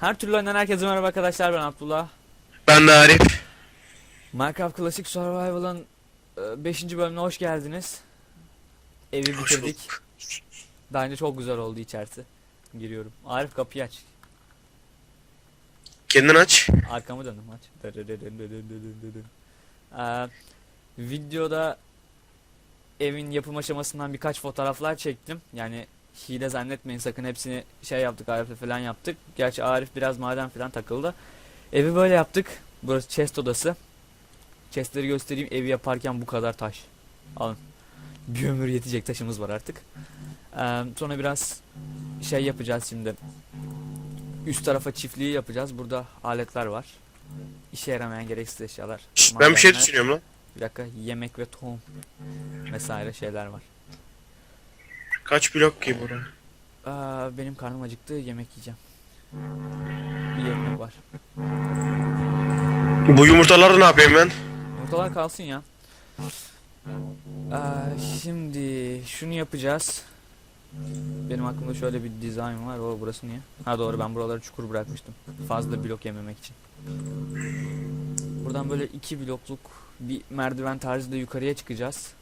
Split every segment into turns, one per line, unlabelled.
Her türlü oynayan herkese merhaba arkadaşlar ben Abdullah.
Ben de Arif.
Minecraft Classic Survival'ın 5. bölümüne hoş geldiniz. Evi
Hoş
bitirdik.
bulduk.
Bence çok güzel oldu içerisi. Giriyorum. Arif kapıyı aç.
Kendin aç.
Arkamı döndüm aç. Ee, videoda evin yapım aşamasından birkaç fotoğraflar çektim. Yani hile zannetmeyin sakın hepsini şey yaptık Arif'le falan yaptık. Gerçi Arif biraz maden falan takıldı. Evi böyle yaptık. Burası chest odası. Chestleri göstereyim evi yaparken bu kadar taş. Alın. Bir ömür yetecek taşımız var artık. Ee, sonra biraz şey yapacağız şimdi. Üst tarafa çiftliği yapacağız. Burada aletler var. İşe yaramayan gereksiz eşyalar.
Şşt, ben bir şey düşünüyorum lan.
Bir dakika yemek ve tohum vesaire şeyler var.
Kaç blok ki bura?
Aa, benim karnım acıktı yemek yiyeceğim. Bir yemek var.
Bu yumurtaları ne yapayım ben?
Yumurtalar kalsın ya. Aa, şimdi şunu yapacağız. Benim aklımda şöyle bir dizayn var. O burası niye? Ha doğru ben buraları çukur bırakmıştım. Fazla blok yememek için. Buradan böyle iki blokluk bir merdiven tarzı da yukarıya çıkacağız.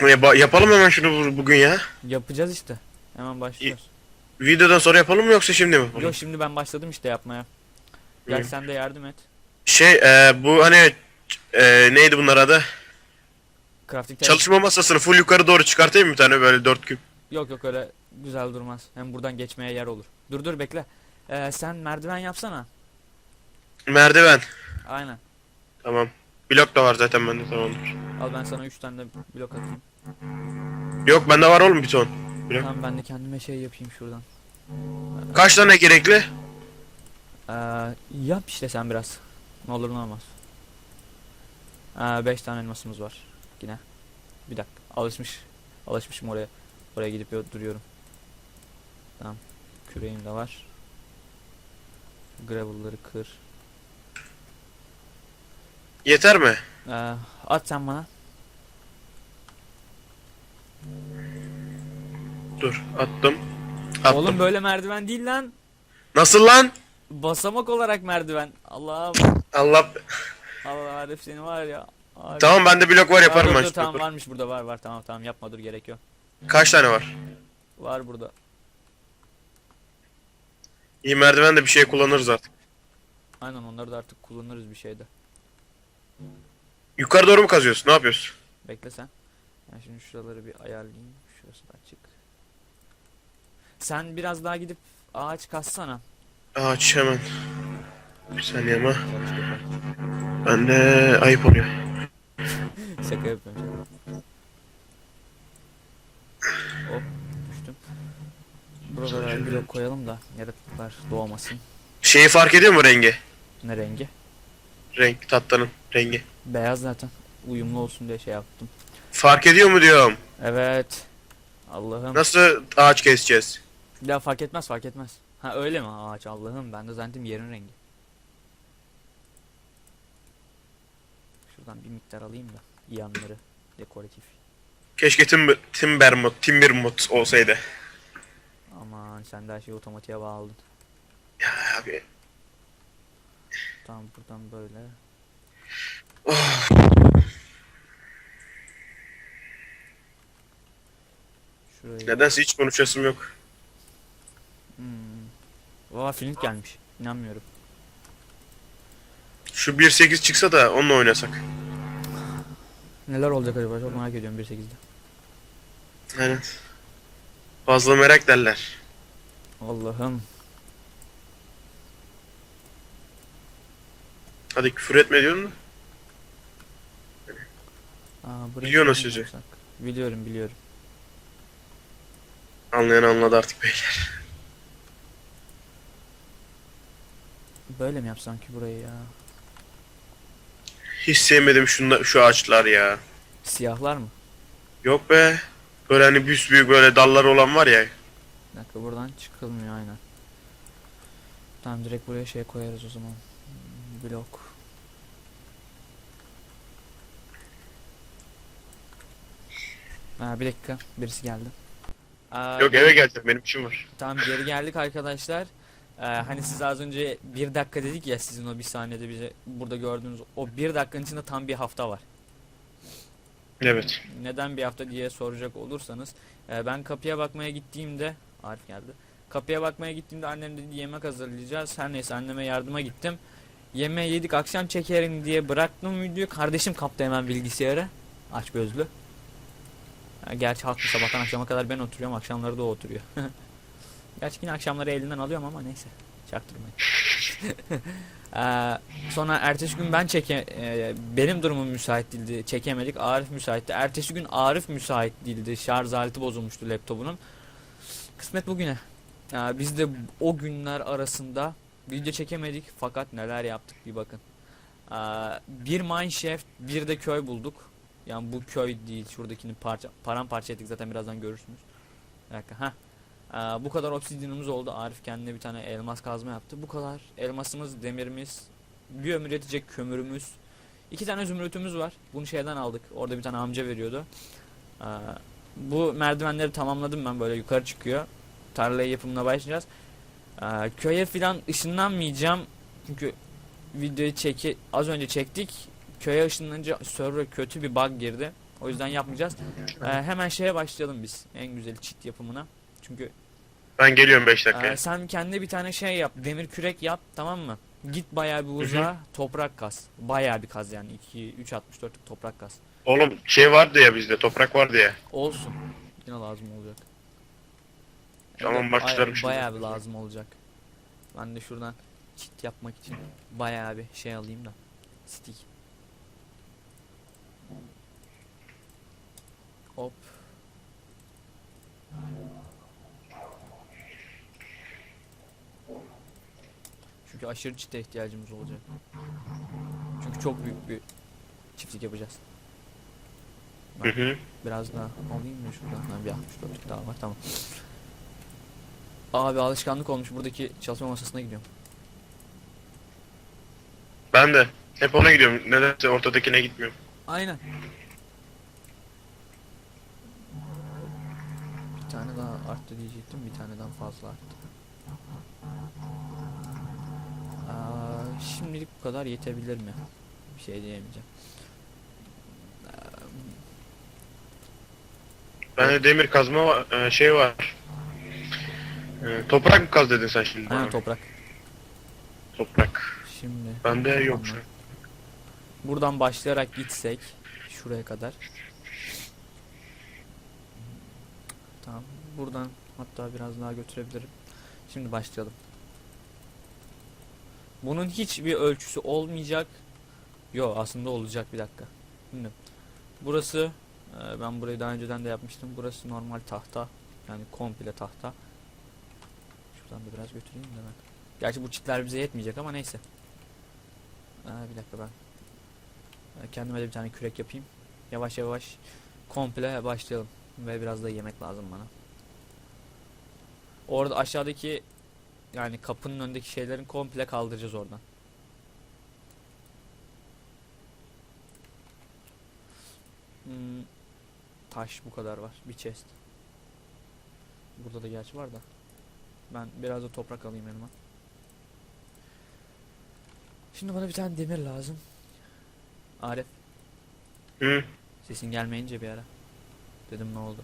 E, ba- yapalım hemen şunu bu- bugün ya.
Yapacağız işte. Hemen başlıyoruz.
Videodan sonra yapalım mı yoksa şimdi mi yapalım?
Yok şimdi ben başladım işte yapmaya. Gel
Hı.
sen de yardım et.
Şey e, bu hani e, neydi bunlar adı?
Crafting table-
Çalışma masasını full yukarı doğru çıkartayım mı bir tane böyle dört küp?
Yok yok öyle güzel durmaz. Hem buradan geçmeye yer olur. Dur dur bekle. Ee, sen merdiven yapsana.
Merdiven.
Aynen.
Tamam. Blok da var zaten bende tamamdır.
Al ben sana 3 tane de blok atayım.
Yok bende var oğlum bir ton. Blok.
Tamam ben de kendime şey yapayım şuradan.
Kaç tane gerekli?
Ee, yap işte sen biraz. Ne olur ne olmaz. 5 tane elmasımız var. Yine. Bir dakika. Alışmış. Alışmışım oraya. Oraya gidip yo- duruyorum. Tamam. Küreğim de var. Gravel'ları kır.
Yeter mi?
Ee, at sen bana.
Dur attım. Attım.
Oğlum böyle merdiven değil lan.
Nasıl lan?
Basamak olarak merdiven. Allah'ım.
Allah.
Allah Arif seni var ya. Arif.
Tamam bende blok var yaparım
dur,
ben.
dur, tamam varmış burada var var tamam tamam yapma dur gerek yok.
Kaç tane var?
Var burada.
İyi merdiven de bir şey kullanırız artık.
Aynen onları da artık kullanırız bir şeyde.
Yukarı doğru mu kazıyorsun? Ne yapıyorsun?
Bekle sen. Ben şimdi şuraları bir ayarlayayım. Şurası da açık. Sen biraz daha gidip ağaç kassana.
Aç hemen. Bir saniye ama. Ben de ayıp oluyor.
Şaka yapıyorum şaka. Hop düştüm. Buralara blok koyalım da yaratıklar doğmasın.
Şeyi fark ediyor mu rengi?
Ne rengi?
Renk tattanın rengi.
Beyaz zaten. Uyumlu olsun diye şey yaptım.
Fark ediyor mu diyorum.
Evet. Allah'ım.
Nasıl ağaç keseceğiz?
Ya fark etmez fark etmez. Ha öyle mi ağaç Allah'ım ben de zannettim yerin rengi. Şuradan bir miktar alayım da yanları dekoratif.
Keşke timber, timber mod, timber mod olsaydı.
Aman sen de her şeyi otomatiğe bağladın.
Ya abi.
Tamam buradan böyle.
Oh.
Şurayı.
Nedense hiç konuşasım yok.
Hmm. Valla flint gelmiş. İnanmıyorum.
Şu 1.8 çıksa da onunla oynasak.
Neler olacak acaba çok merak ediyorum 1.8'de.
Aynen. Fazla merak derler.
Allah'ım.
Hadi küfür etme diyorum da.
Aa, burayı şöyle mi
sözü.
yapsak? Biliyorum biliyorum.
Anlayan anladı artık beyler.
Böyle mi yapsam ki burayı ya?
Hiç sevmedim şunda, şu ağaçlar ya.
Siyahlar mı?
Yok be. Böyle hani büyük böyle dalları olan var ya.
Bir dakika buradan çıkılmıyor aynen. Tamam direkt buraya şey koyarız o zaman. Blok. Ha bir dakika birisi geldi. Aa,
Yok eve geleceğim benim işim var.
Tamam geri geldik arkadaşlar. Ee, hani siz az önce bir dakika dedik ya sizin o bir saniyede bize burada gördüğünüz o bir dakikanın içinde tam bir hafta var.
Evet.
Neden bir hafta diye soracak olursanız e, ben kapıya bakmaya gittiğimde Arif geldi. Kapıya bakmaya gittiğimde annem dedi yemek hazırlayacağız. Her neyse anneme yardıma gittim. Yemeği yedik akşam çekerim diye bıraktım videoyu. Kardeşim kaptı hemen bilgisayarı. Aç gözlü. Ha, gerçi haklı sabahtan akşama kadar ben oturuyorum. Akşamları da o oturuyor. gerçi yine akşamları elinden alıyorum ama neyse. Çaktırmayın. Ee, sonra ertesi gün ben çeke e, benim durumum müsait değildi. Çekemedik. Arif müsaitti. Ertesi gün Arif müsait değildi. Şarj aleti bozulmuştu laptopunun. Kısmet bugüne. Ee, biz de o günler arasında video çekemedik fakat neler yaptık bir bakın. Ee, bir mineshaft, bir de köy bulduk. Yani bu köy değil. Şuradakini parça paramparça ettik zaten birazdan görürsünüz. Bir dakika. Heh. Ee, bu kadar obsidyenimiz oldu. Arif kendine bir tane elmas kazma yaptı. Bu kadar elmasımız, demirimiz, bir ömür yetecek kömürümüz. iki tane zümrütümüz var. Bunu şeyden aldık. Orada bir tane amca veriyordu. Ee, bu merdivenleri tamamladım ben böyle yukarı çıkıyor. Tarlayı yapımına başlayacağız. Ee, köye filan ışınlanmayacağım. Çünkü videoyu çeki az önce çektik. Köye ışınlanınca server kötü bir bug girdi. O yüzden yapmayacağız. Ee, hemen şeye başlayalım biz. En güzeli çit yapımına. Çünkü
Ben geliyorum 5 dakikaya.
ee, sen kendine bir tane şey yap. Demir kürek yap tamam mı? Git bayağı bir uzağa toprak kaz. Bayağı bir kaz yani. 2 3 64'lük toprak kaz.
Oğlum şey vardı ya bizde toprak vardı ya.
Olsun. Yine lazım olacak.
Tamam,
Evet,
başlarım
bayağı- bir lazım olacak. Ben de şuradan çit yapmak için bayağı bir şey alayım da. Stick. Hop. Çünkü aşırı çite ihtiyacımız olacak. Çünkü çok büyük bir çiftlik yapacağız.
Hı hı.
Biraz daha alayım mı şuradan? Ha, bir 64 daha var tamam. Abi alışkanlık olmuş buradaki çalışma masasına gidiyorum.
Ben de. Hep ona gidiyorum. Nedense ortadakine gitmiyorum.
Aynen. Bir tane daha arttı diyecektim. Bir taneden fazla arttı. Aa, şimdilik bu kadar yetebilir mi? Bir şey diyemeyeceğim.
Bende demir kazma var, e, şey var. Toprak mı kaz dedin sen şimdi?
Aynen
bana?
toprak.
Toprak.
Şimdi
Bende yok şu an.
buradan başlayarak gitsek şuraya kadar. Tamam. Buradan hatta biraz daha götürebilirim. Şimdi başlayalım. Bunun hiçbir ölçüsü olmayacak. Yo aslında olacak bir dakika. Şimdi burası e, ben burayı daha önceden de yapmıştım. Burası normal tahta. Yani komple tahta. Şuradan da biraz götüreyim de ben. Gerçi bu çitler bize yetmeyecek ama neyse. Aa, bir dakika ben. ben kendime de bir tane kürek yapayım. Yavaş yavaş komple başlayalım. Ve biraz da yemek lazım bana. Orada aşağıdaki yani kapının önündeki şeylerin komple kaldıracağız oradan. Hmm, taş bu kadar var. Bir chest. Burada da gerçi var da. Ben biraz da toprak alayım elime. Şimdi bana bir tane demir lazım. Arif
Hı.
sesin gelmeyince bir ara. Dedim ne oldu?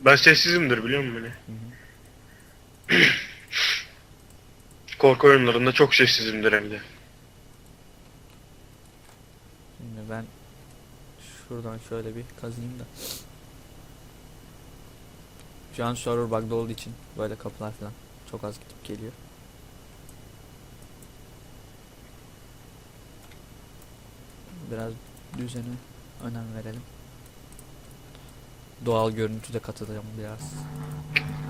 Ben sessizimdir biliyor musun beni? Korku oyunlarında çok sessizimdir hem de.
Şimdi ben şuradan şöyle bir kazıyım da. Şu an server bug'da olduğu için böyle kapılar falan çok az gidip geliyor. Biraz düzene önem verelim. Doğal görüntü de katacağım biraz.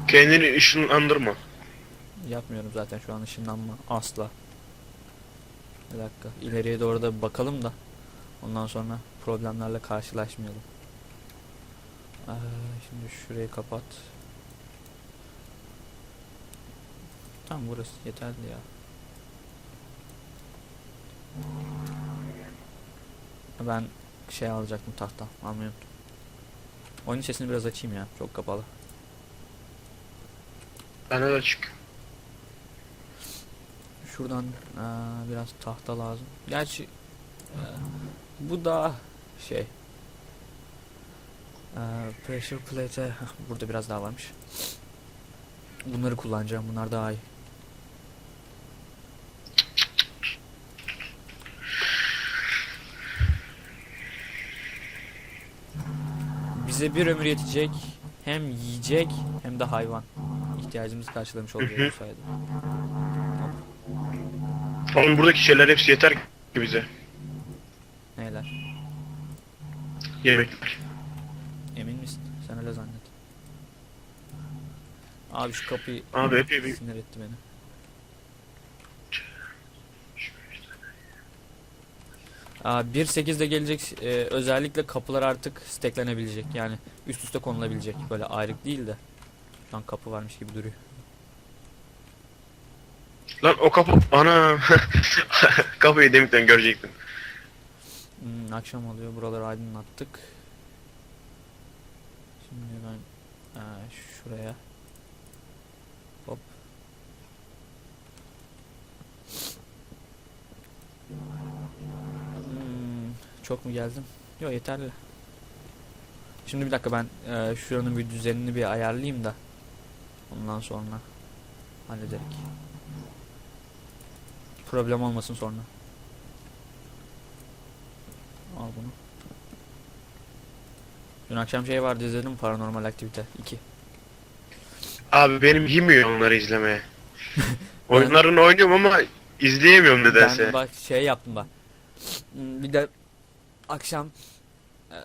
Kendini ışınlandırma.
Yapmıyorum zaten şu an ışınlanma asla. Bir dakika ileriye doğru da bakalım da ondan sonra problemlerle karşılaşmayalım. Ee, şimdi şurayı kapat. Tamam burası yeterli ya. Ben şey alacaktım tahta almayı unuttum. Oyunun sesini biraz açayım ya. Çok kapalı.
Bana da açık.
Şuradan eee, biraz tahta lazım. Gerçi eee, bu da şey eee, pressure plate burada biraz daha varmış. Bunları kullanacağım. Bunlar daha iyi. Bize bir ömür yetecek. Hem yiyecek hem de hayvan. İhtiyacımızı karşılamış
hı.
bu sayede.
Oğlum buradaki şeyler hepsi yeter ki bize.
Neler?
Yemekler.
Emin misin? Sen öyle zannet. Abi şu kapıyı
Abi epey bir...
sinir etti beni. Aa, 1.8'de gelecek e, özellikle kapılar artık steklenebilecek yani üst üste konulabilecek böyle ayrık değil de şu an kapı varmış gibi duruyor.
Lan o kapı... Ana! Kapıyı demikten görecektim.
Hmm, akşam oluyor buraları aydınlattık. Şimdi ben e, şuraya hop Hmm, çok mu geldim? Yok yeterli. Şimdi bir dakika ben e, şuranın bir düzenini bir ayarlayayım da ondan sonra hallederek. Problem olmasın sonra. Al bunu. Dün akşam şey vardı izledim Paranormal Aktivite 2.
Abi benim yemiyor onları izlemeye. Oyunlarını oynuyorum ama izleyemiyorum nedense.
Ben bak şey yaptım bak. Bir de akşam e,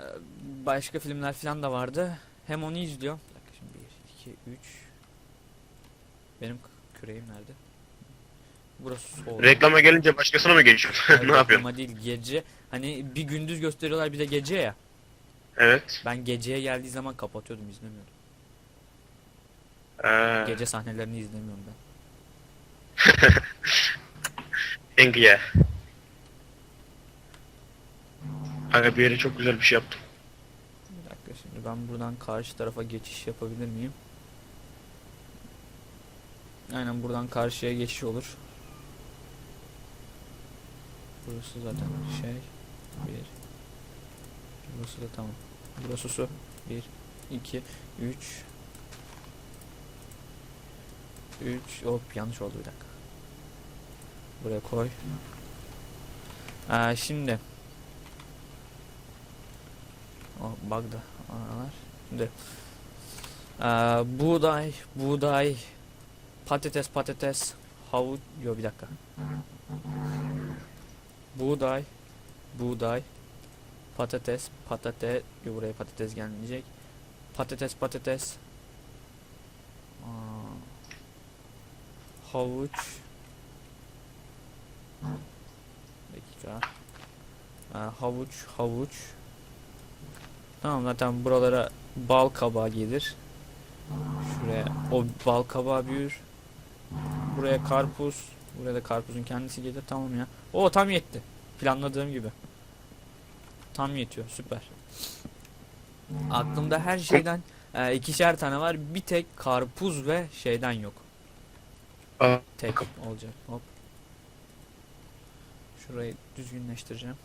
başka filmler falan da vardı. Hem onu izliyorum. Bir dakika şimdi 1, 2, 3. Benim küreğim nerede? Burası soğuk.
Reklama gelince başkasına mı?
Hayır,
ne yapıyorsun?
reklama değil gece. Hani bir gündüz gösteriyorlar bir de gece ya.
Evet.
Ben geceye geldiği zaman kapatıyordum izlemiyordum.
Ee,
Gece sahnelerini izlemiyorum ben.
Thank you. Aga bir yere çok güzel bir şey yaptım.
Bir dakika şimdi ben buradan karşı tarafa geçiş yapabilir miyim? Aynen buradan karşıya geçiş olur. Burası zaten şey. Bir. Burası da tamam. Burası su. Bir, iki, üç. Üç. Hop yanlış oldu bir dakika. Buraya koy. Aa, şimdi. O bug da aralar. Şimdi. Aa, buğday, buğday, patates, patates, havuç, yok bir dakika. Buğday, buğday, patates, patates, yok buraya patates gelmeyecek. Patates, patates. Aa, havuç. Dakika. Aa, havuç, havuç. Tamam zaten buralara bal kabağı gelir. Şuraya o bal kabağı büyür. Buraya karpuz. Buraya da karpuzun kendisi gelir. Tamam ya. O tam yetti. Planladığım gibi. Tam yetiyor. Süper. Aklımda her şeyden e, ikişer tane var. Bir tek karpuz ve şeyden yok. Tek olacak. Hop. Şurayı düzgünleştireceğim.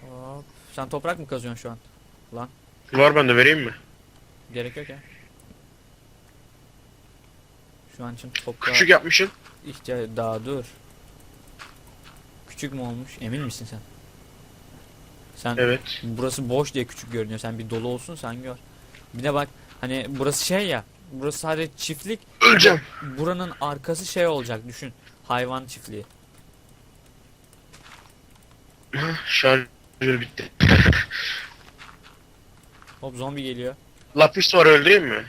Hop. Sen toprak mı kazıyorsun şu an?
var bende vereyim mi?
Gerek yok ya. Şu an için toprağa
Küçük yapmışsın.
ihtiyaç daha dur. Küçük mü olmuş? Emin misin sen? Sen
Evet.
burası boş diye küçük görünüyor. Sen bir dolu olsun sen gör. Bir de bak hani burası şey ya. Burası sadece çiftlik.
Öleceğim.
Buranın arkası şey olacak düşün. Hayvan çiftliği.
Şarjör bitti.
Hop zombi geliyor.
Lapis var öldüreyim mi?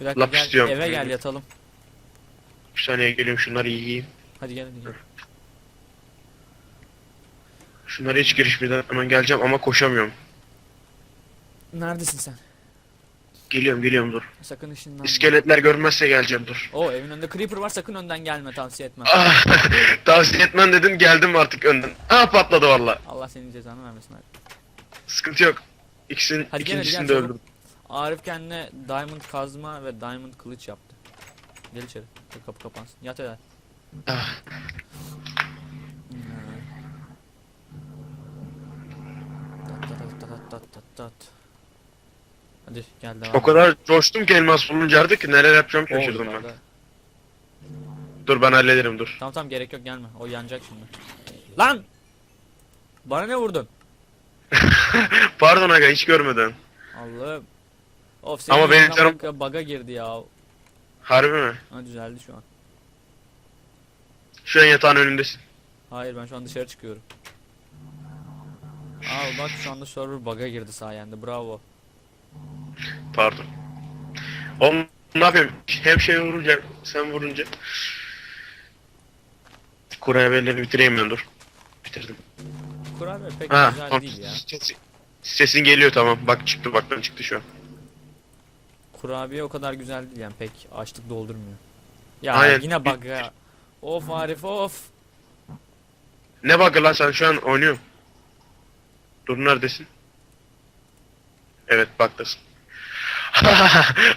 Bir dakika
Lapis
gel
diyorum.
eve gel yatalım.
Bir saniye geliyorum şunları yiyeyim.
Hadi gel hadi gel.
Şunları hiç girişmeden hemen geleceğim ama koşamıyorum.
Neredesin sen?
Geliyorum geliyorum dur.
Sakın ışınlanma.
İskeletler görmezse geleceğim dur.
Oo evin önünde creeper var sakın önden gelme tavsiye etmem.
Ah, tavsiye etmem dedin geldim artık önden. Ah patladı valla.
Allah senin cezanı vermesin abi.
Sıkıntı yok. İkisinin
Hadi gel, hadi
ikincisini
gel
de
çabuk.
öldürdüm.
Arif kendine diamond kazma ve diamond kılıç yaptı. Gel içeri. Dur, Kapı kapansın. Yat eder.
Ah.
Hadi gel devam.
O kadar coştum ki elmas bulunca artık ki neler yapacağım şaşırdım ben. Dur ben hallederim dur.
Tamam tamam gerek yok gelme. O yanacak şimdi. Lan! Bana ne vurdun?
Pardon aga hiç görmeden.
Allah'ım. Of senin
Ama benim canım-
bak- bug'a girdi ya.
Harbi mi?
Ha düzeldi şu an.
Şu an yatağın önündesin.
Hayır ben şu an dışarı çıkıyorum. Al bak şu anda server bug'a girdi sayende. Bravo.
Pardon. Oğlum ne yapayım? Hem şey vurunca sen vurunca. Kurabiyeleri bitireyim ben dur. Bitirdim.
Kurabiye pek
Ha,
güzel
tamam.
değil ya.
Sesi- Sesin geliyor tamam. Bak çıktı baktan çıktı şu an.
Kurabiye o kadar güzel değil yani pek açlık doldurmuyor. Ya
Aynen.
yine bug ya. Of Arif of.
Ne bakı lan sen şu an oynuyorsun. Dur neredesin? Evet baktasın.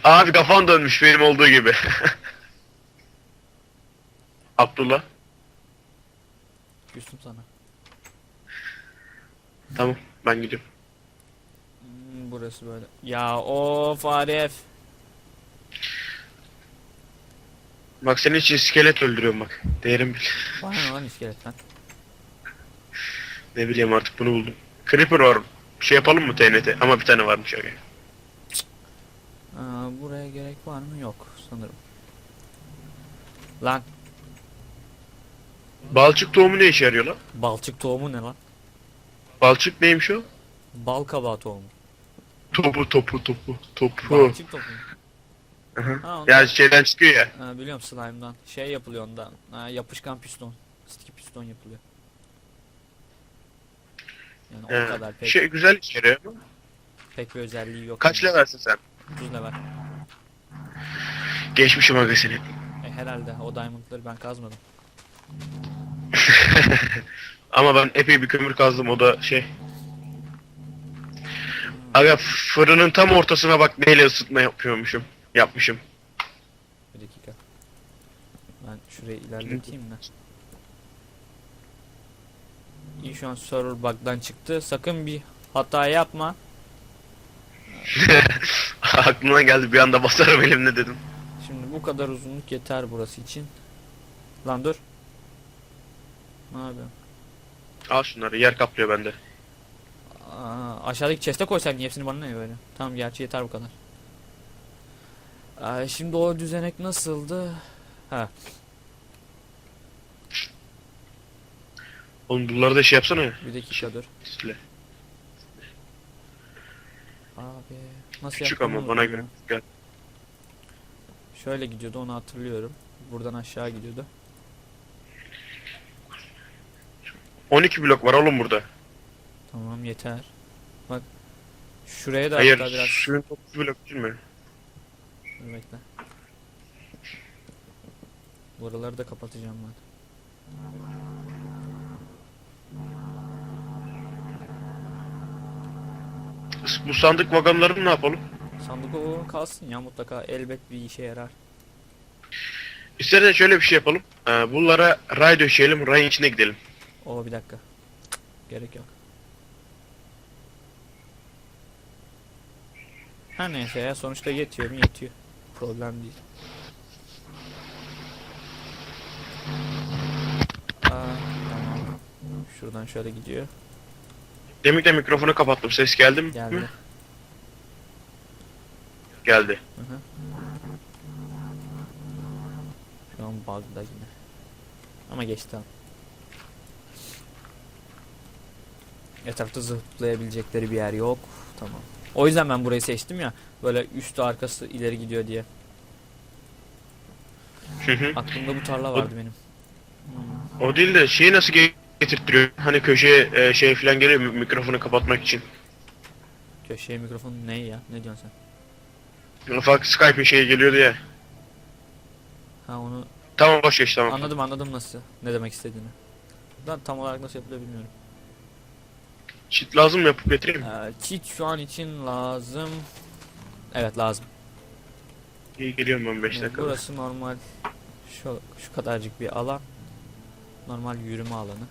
Abi kafan dönmüş benim olduğu gibi. Abdullah.
Küstüm sana.
Tamam ben gidiyorum.
Hmm, burası böyle. Ya of Arif.
Bak senin için iskelet öldürüyorum bak. Değerim bil.
Bana ne lan iskeletten?
Ne bileyim artık bunu buldum. Creeper var. Bir şey yapalım mı TNT? Ama bir tane varmış aga.
Aa, buraya gerek var mı? Yok sanırım. Lan
Balçık tohumu ne işe yarıyor lan?
balçık tohumu ne lan?
Balçık neymiş o?
Bal kabağı tohumu.
Topu topu topu topu.
Balçık tohumu.
Hı.
Ha, ondan,
ya şeyden çıkıyor ya.
ha, biliyorum slime'dan. Şey yapılıyor ondan. Ha, yapışkan piston. Sticky piston yapılıyor. Yani o
He.
kadar pek,
Şey güzel yarıyor.
pek bir özelliği yok.
Kaç
yani.
levelsin sen?
30 level.
Geçmişim aga seni.
E, herhalde o diamondları ben kazmadım.
Ama ben epey bir kömür kazdım o da şey. Aga fırının tam ortasına bak neyle ısıtma yapıyormuşum. Yapmışım.
Bir dakika. Ben şurayı ilerleteyim de. İyi şu an server bug'dan çıktı. Sakın bir hata yapma.
Aklıma geldi bir anda basarım elimle dedim.
Şimdi bu kadar uzunluk yeter burası için. Lan dur. Ne yapıyorsun?
Al şunları yer kaplıyor bende.
Aa, aşağıdaki chest'e koysaydın hepsini bana ne böyle? Tamam gerçi yeter bu kadar. Aa, şimdi o düzenek nasıldı? Ha.
Oğlum bunları da şey yapsana ya.
Bir dakika dur.
Sile.
Abi nasıl
Küçük ama bana göre. Gel.
Şöyle gidiyordu onu hatırlıyorum. Buradan aşağı gidiyordu.
12 blok var oğlum burada.
Tamam yeter. Bak. Şuraya da
Hayır
hatta biraz
suyun 9 blok değil mi?
Dur bekle. Buraları da kapatacağım ben.
Bu sandık vagonlarını ne yapalım?
Sandık o kalsın ya mutlaka elbet bir işe yarar.
İstersen şöyle bir şey yapalım. Ee, bunlara ray döşeyelim, rayın içine gidelim.
O bir dakika. Gerek yok. Her neyse ya sonuçta yetiyor mu yetiyor. Problem değil. Aa, tamam. Şuradan şöyle gidiyor.
Demin de mikrofonu kapattım. Ses geldi mi?
Geldi.
Geldi.
Hı hı. Şu an bug'da yine. Ama geçti tamam. Etrafta zıplayabilecekleri bir yer yok. Tamam. O yüzden ben burayı seçtim ya. Böyle üstü arkası ileri gidiyor diye.
Hı hı.
Aklımda bu tarla vardı benim.
O değil de şeyi nasıl ge- getirttiriyor? Hani köşeye e, şey falan geliyor mi- mikrofonu kapatmak için.
Köşeye mikrofon ne ya? Ne diyorsun sen?
Ufak Skype'in şeyi geliyordu ya.
Ha onu
Tamam boş geç tamam.
anladım anladım nasıl. Ne demek istediğini. Ben tam olarak nasıl yapılıyor bilmiyorum.
Çit lazım mı yapıp getireyim?
Ee, çit şu an için lazım. Evet lazım.
İyi geliyorum ben 5
Yani
dakika.
burası normal şu şu kadarcık bir alan. Normal yürüme alanı.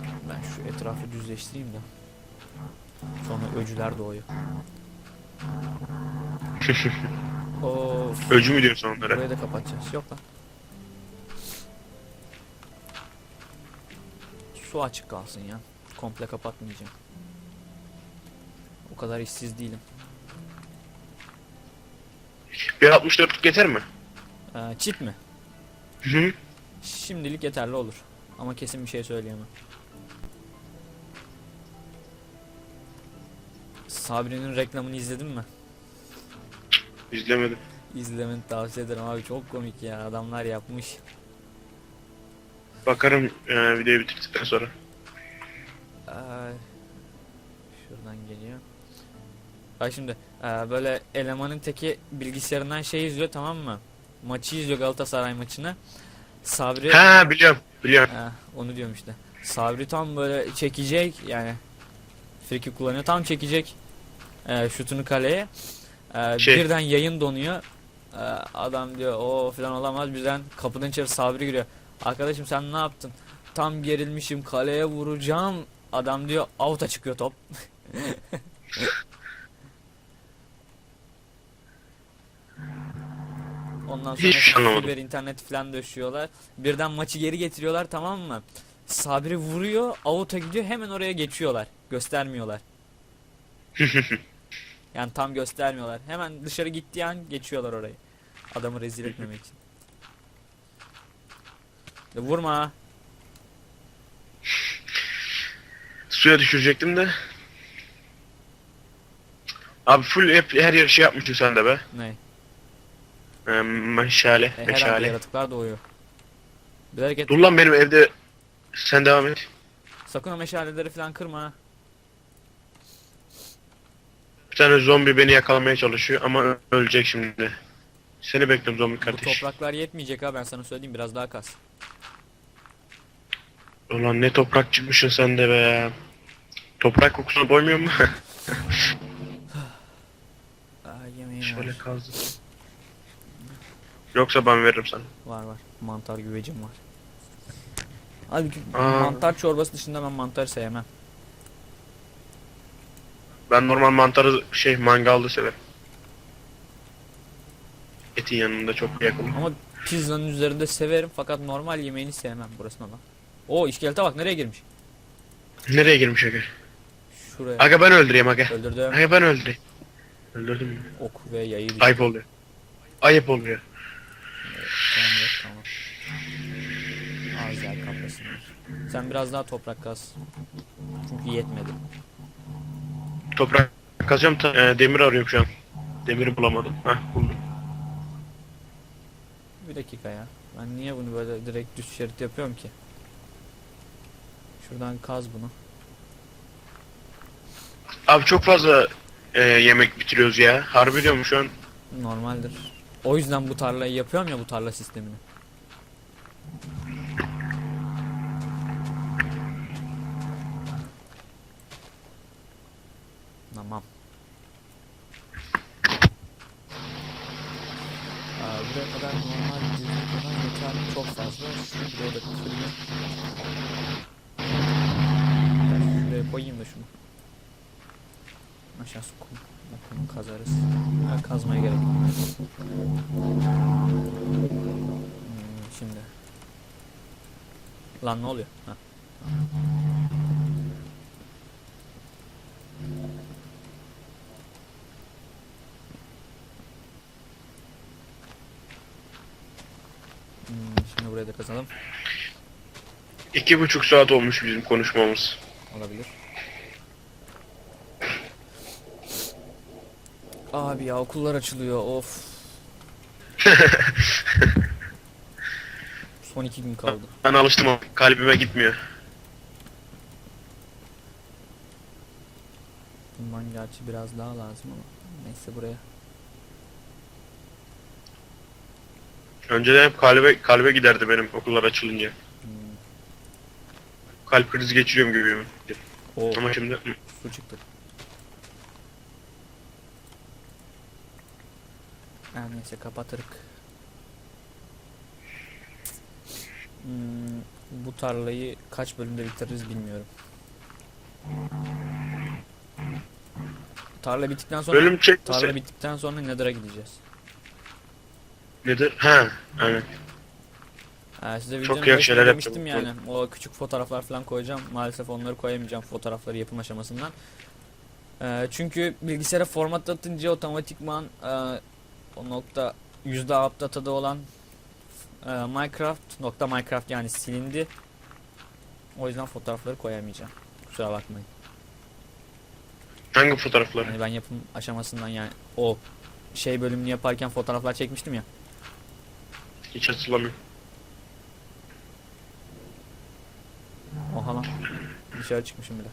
Ben şu etrafı düzleştireyim de. Sonra öcüler doğuyor. Of.
Öcü mü diyorsun onlara?
Burayı da kapatacağız. Yok lan. Su açık kalsın ya. Komple kapatmayacağım. O kadar işsiz değilim.
Bir 64 yeter mi?
Ee, çit mi?
Hı hı.
Şimdilik yeterli olur. Ama kesin bir şey söyleyemem. Sabri'nin reklamını izledin mi?
İzlemedim.
İzlemeni tavsiye ederim abi çok komik ya adamlar yapmış.
Bakarım e, videoyu bitirdikten sonra.
Şuradan geliyor. Bak şimdi e, böyle elemanın teki bilgisayarından şey izliyor tamam mı? Maçı izliyor Galatasaray maçını. Sabri
Ha biliyorum. Biliyorum.
Ha, onu diyorum işte. Sabri tam böyle çekecek yani friki kullanıyor tam çekecek e, şutunu kaleye. E,
Şey-
Birden yayın donuyor. E, adam diyor o falan olamaz birden kapıdan içeri Sabri giriyor. Arkadaşım sen ne yaptın? Tam gerilmişim kaleye vuracağım. Adam diyor out'a çıkıyor top. Ondan sonra fiber internet falan döşüyorlar. Birden maçı geri getiriyorlar tamam mı? Sabri vuruyor, out'a gidiyor hemen oraya geçiyorlar. Göstermiyorlar. Yani tam göstermiyorlar. Hemen dışarı gittiği an geçiyorlar orayı. Adamı rezil etmemek için. Ya vurma.
Suya düşürecektim de. Abi full hep her yer şey yapmışsın sen de be.
Ne?
E, meşale,
E,
meşale.
yaratıklar doğuyor. Bilerek et.
Dur lan benim evde. Sen devam et.
Sakın o meşaleleri falan kırma. ha.
Bir tane zombi beni yakalamaya çalışıyor ama ölecek şimdi. Seni bekliyorum zombi
Bu
kardeş.
topraklar yetmeyecek ha ben sana söyleyeyim biraz daha kas.
Ulan ne toprak çıkmışsın sen de be. Toprak kokusuna boymuyor mu?
Aa, yemeğim
Şöyle
var.
kazdı. Yoksa ben veririm sana.
Var var. Mantar güvecim var. Abi
Aa.
mantar çorbası dışında ben mantar sevmem.
Ben normal mantarı şey mangalda severim. Etin yanında çok yakın.
Ama pizzanın üzerinde severim fakat normal yemeğini sevmem. Burası ne lan? Oo iskelete bak nereye girmiş?
Nereye girmiş Aga?
Şuraya.
Aga ben öldüreyim Aga.
Öldürdüm.
Aga ben öldüreyim. Öldürdüm mü?
Ok ve yayı düştü.
Ayıp oluyor. Ayıp oluyor.
Evet, tamam. Sen biraz daha toprak kaz. Çünkü yetmedi.
Toprak kazacağım ta- e, demir arıyorum şu an. Demiri bulamadım. Hah buldum.
Bir dakika ya. Ben niye bunu böyle direkt düz şerit yapıyorum ki? Şuradan kaz bunu.
Abi çok fazla e, yemek bitiriyoruz ya. Harbi diyorum şu an.
Normaldir. O yüzden bu tarlayı yapıyorum ya bu tarla sistemini. Tamam. Aa, buraya kadar normal kadar yeterli çok fazla. Şunu buraya da kırayım. Ben şuraya koyayım da şunu. Aşağısı kum. Kum kazarız. Ha, kazmaya gerek yok. Hmm, şimdi. Lan ne oluyor? Ha. Hmm, da kazalım.
İki buçuk saat olmuş bizim konuşmamız.
Olabilir. Abi ya okullar açılıyor of. Son iki gün kaldı.
Ben alıştım ama kalbime gitmiyor.
Bundan gerçi biraz daha lazım ama neyse buraya.
Önceden hep kalbe kalbe giderdi benim okullar açılınca.
Hmm,
kalp krizi geçiriyorum gibi.
Oo,
Ama şimdi
su çıktı. Her neyse kapatırık. Hmm, bu tarlayı kaç bölümde bitiririz bilmiyorum. Tarla bittikten sonra
bölüm çek
tarla bittikten sonra Nether'a gideceğiz.
Nedir? Ha, aynen.
Ha, size
Çok iyi şeyler
demiştim
yapacağım.
yani. O küçük fotoğraflar falan koyacağım. Maalesef onları koyamayacağım fotoğrafları yapım aşamasından. Ee, çünkü bilgisayara format atınca otomatikman e, o nokta yüzde update'da olan e, Minecraft nokta Minecraft yani silindi. O yüzden fotoğrafları koyamayacağım. Kusura bakmayın.
Hangi fotoğraflar?
Yani ben yapım aşamasından yani o şey bölümünü yaparken fotoğraflar çekmiştim ya.
Hiç hatırlamıyorum.
Oha lan. Dışarı çıkmışım bile.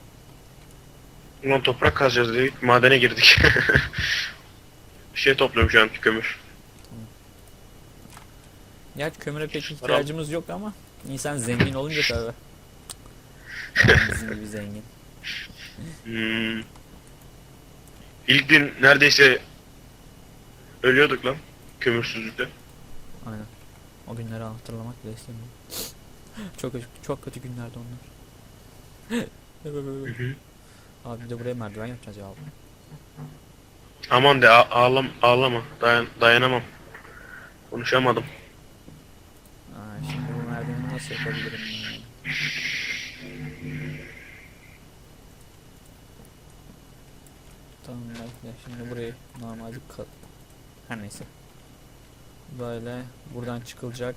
Ulan toprak kazacağız dedik, madene girdik. Bir şey topluyorum şu an kömür.
Gerçi kömüre pek ihtiyacımız yok ama insan zengin olunca tabi. Bizim gibi zengin.
Hmm. İlk gün neredeyse ölüyorduk lan kömürsüzlükte.
Aynen. O günleri hatırlamak bile istemiyorum. çok çok kötü günlerdi onlar. Abi de buraya merdiven yapacağız ya abi.
Aman de ağlam ağlama dayan dayanamam. Konuşamadım.
Aa, şimdi bu merdiveni nasıl yapabilirim ya? Tamam bekle şimdi burayı normalde ka- her neyse. Böyle buradan çıkılacak.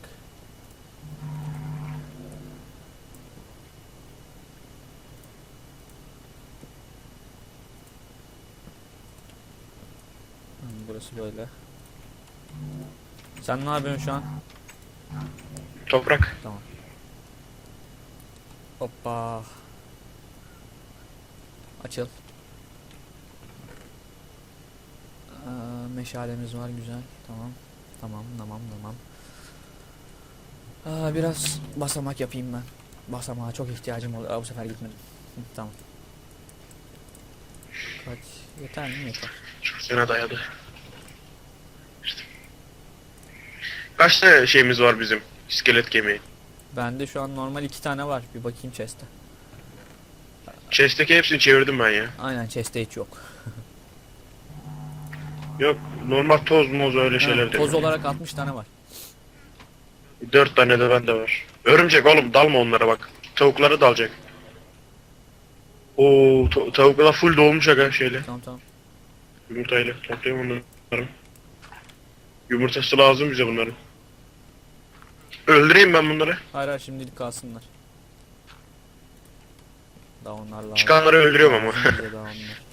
Hı, Burası böyle. Sen ne yapıyorsun şu an?
Toprak.
Hoppa. Açıl. Aa, meşalemiz var güzel. Tamam. Tamam tamam tamam. Aa, biraz basamak yapayım ben. Basamağa çok ihtiyacım oldu. Aa, bu sefer gitmedim. Hı, tamam. Kaç? Yeter mi? Yeter.
Sene dayadı. Kaç tane şeyimiz var bizim? İskelet kemiği.
Bende şu an normal iki tane var. Bir bakayım chest'e.
Chest'teki hepsini çevirdim ben ya.
Aynen chest'te hiç yok.
Yok normal toz moz öyle şeyler
Ha,
de.
toz olarak 60 tane var.
Dört tane de bende var. Örümcek oğlum dalma onlara bak. Tavukları dalacak. Oo ta- tavuklar full dolmuş aga şeyle.
Tamam tamam.
Yumurtayla toplayayım onları. Yumurtası lazım bize bunların. Öldüreyim ben bunları.
Hayır hayır şimdilik kalsınlar. Daha onlar lazım.
Çıkanları öldürüyorum ama.
Daha onlar.